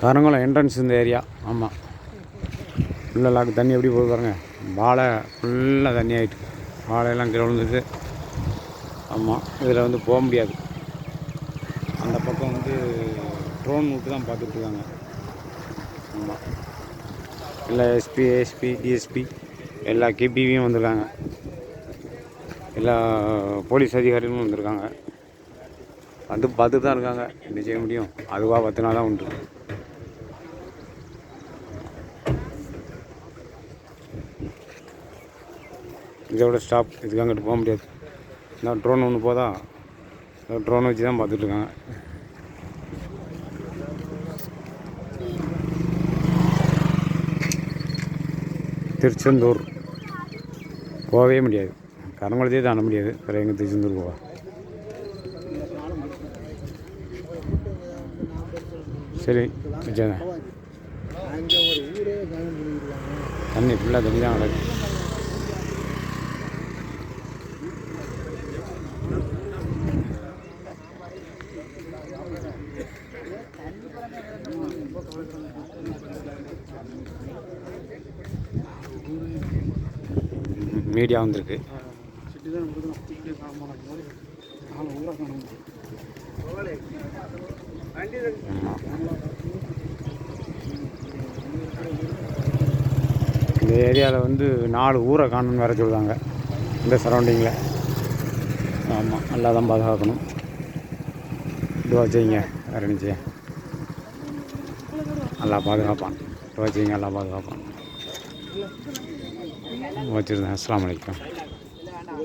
Karungulam entrance இந்த area ஆமாம் ஃபுல்லாக லாக்கு தண்ணி எப்படி போகுது பாருங்க. வாழை ஃபுல்லாக தண்ணி ஆகிட்டு வாழையெல்லாம் கீழே விழுந்துட்டு ஆமாம் இதில் வந்து போக முடியாது. அந்த பக்கம் வந்து ட்ரோன் விட்டு தான் பார்த்துட்டு இருக்காங்க. ஆமாம் எல்லா எஸ்பி ஏஎஸ்பி டிஎஸ்பி எல்லா கேபிவியும் வந்திருக்காங்க. எல்லா போலீஸ் அதிகாரிகளும் வந்திருக்காங்க. வந்து பார்த்துட்டு தான் இருக்காங்க. என்ன செய்ய முடியும்? அதுவாக பத்து நாள் தான் உண்டு. இதோட ஸ்டாப் இதுக்கு அங்கிட்டு போக முடியாது. நான் ட்ரோன் ஒன்று போதா? ட்ரோன் வச்சு தான் பார்த்துட்ருக்கேன் திருச்செந்தூர். போகவே முடியாது. கரங்குளத்தையே தாண்ட முடியாது. வேறு எங்கே திருச்செந்தூர் போவா? சரி வச்சாங்க தண்ணி ஃபுல்லாக தண்ணி தான் கிடக்கு. மீடியா வந்திருக்கு. இந்த ஏரியாவில் வந்து நாலு ஊரை காணும்னு வேறு சொல்லுவாங்க இந்த சரௌண்டிங்கில் ஆமாம் நல்லா தான் பாதுகாக்கணும். இதுவா செய்யுங்க வேறு என்ன செய்ய? நல்லா பாதுகாப்பான். இதுவா நல்லா பாதுகாப்பான். வச்சுருந்தேன். அஸ்லாம் வலைக்கம்